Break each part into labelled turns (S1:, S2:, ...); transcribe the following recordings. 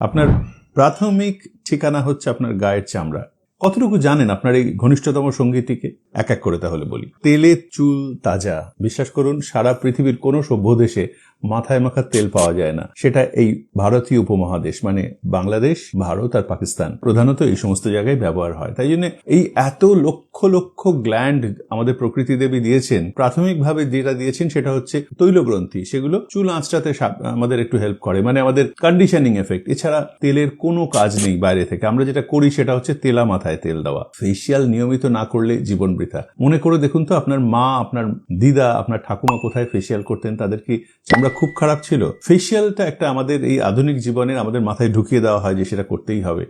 S1: আপনার প্রাথমিক ঠিকানা হচ্ছে আপনার গায়ের চামড়া। কতটুকু জানেন আপনার এই ঘনিষ্ঠতম সঙ্গীটিকে? এক এক করে তাহলে বলি। তেলে চুল তাজা। বিশ্বাস করুন, সারা পৃথিবীর কোনো সভ্য দেশে মাথায় মাখার তেল পাওয়া যায় না। সেটা এই ভারতীয় উপমহাদেশ মানে বাংলাদেশ, ভারত আর পাকিস্তান। প্রধানত এই সমস্ত জায়গায় ব্যবহার হয়। তাই জন্য এই এত লক্ষ লক্ষ গ্ল্যান্ড আমাদের প্রকৃতি দেবী দিয়েছেন, প্রাথমিকভাবে যেটা দিয়েছেন সেটা হচ্ছে তৈলগ্রন্থি। সেগুলো চুল আঁচড়াতে আমাদের একটু হেল্প করে। মানে আমাদের কন্ডিশনিং এফেক্ট এছাড়া তেলের কোনো কাজ নেই বাইরে থেকে। আমরা যেটা করি সেটা হচ্ছে তেলা মাথায় তেল দেওয়া। ফেসিয়াল নিয়মিত না করলে জীবন বৃথা। মনে করে দেখুন তো, আপনার মা, আপনার দিদা, আপনার ঠাকুমা কোথায় ফেসিয়াল করতেন, তাদের কি চামড়া খুব খারাপ ছিল? ফেসিয়ালটা একটা আমাদের এই আধুনিক জীবনের আমাদের মাথায় ঢুকিয়ে দেওয়া হয় যে সেটা করতেই হবে।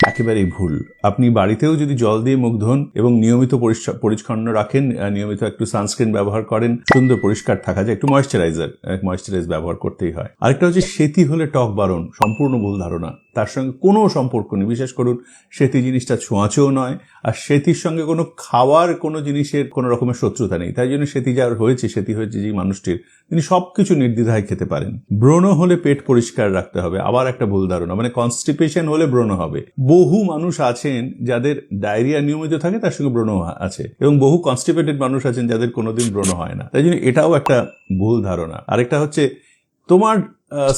S1: একেবারেই ভুল। আপনি বাড়িতেও যদি জল দিয়ে মুখ ধোন এবং নিয়মিত পরিচ্ছন্ন রাখেন নিয়মিত একটু সানস্ক্রিন ব্যবহার করেন, সুন্দর পরিষ্কার থাকা যায়, একটু ময়শ্চারাইজার ময়শ্চারাইজ ব্যবহার করতেই হয়। আরেকটা হচ্ছে সেতি হলে টক বারণ, সম্পূর্ণ ভুল ধারণা। তার সঙ্গে কোনো সম্পর্ক নেই। বিশেষ করুন, সেতি জিনিসটা ছোঁয়াচেও নয়, আর সেতির সঙ্গে কোনো খাওয়ার কোনো জিনিসের কোনো রকমের শত্রুতা নেই। তাই জন্য সেতি যার হয়েছে, সেতি হয়েছে যে মানুষটির, তিনি সবকিছু নির্দ্বিধায় খেতে পারেন। ব্রণ হলে পেট পরিষ্কার রাখতে হবে, আবার একটা ভুল ধারণা মানে কনস্টিপেশন হলে ব্রণ হবে। বহু মানুষ আছেন যাদের ডায়রিয়া নিয়মিত থাকে, তার সঙ্গে ব্রণ আছে, এবং বহু কনস্টিপেটেড মানুষ আছেন যাদের কোনোদিন ব্রণ হয় না। তাই জন্য এটাও একটা ভুল ধারণা। আরেকটা হচ্ছে তোমার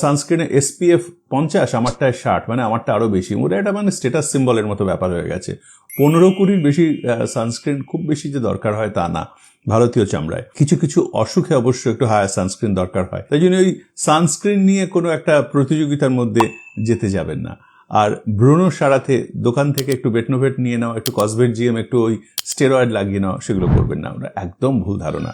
S1: সানস্ক্রিনে এসপিএফ পঞ্চাশ, আমারটায় ষাট মানে আমারটা আরও বেশি। ওটা একটা মানে স্টেটাস সিম্বলের মতো ব্যাপার হয়ে গেছে। পনেরো কুড়ির বেশি সানস্ক্রিন খুব বেশি যে দরকার হয় তা না, ভারতীয় চামড়ায়। কিছু কিছু অসুখে অবশ্য একটু হায়ার সানস্ক্রিন দরকার হয়। তাই জন্য ওই সানস্ক্রিন নিয়ে কোনো একটা প্রতিযোগিতার মধ্যে যেতে যাবেন না। আর ব্রণ সারাতে দোকান থেকে একটু বেটনোভেট নিয়ে নাও, একটু কসভেট জিএম একটু ওই স্টেরয়েড লাগিয়ে নাও, সেগুলো করবেন না। ওটা একদম ভুল ধারণা।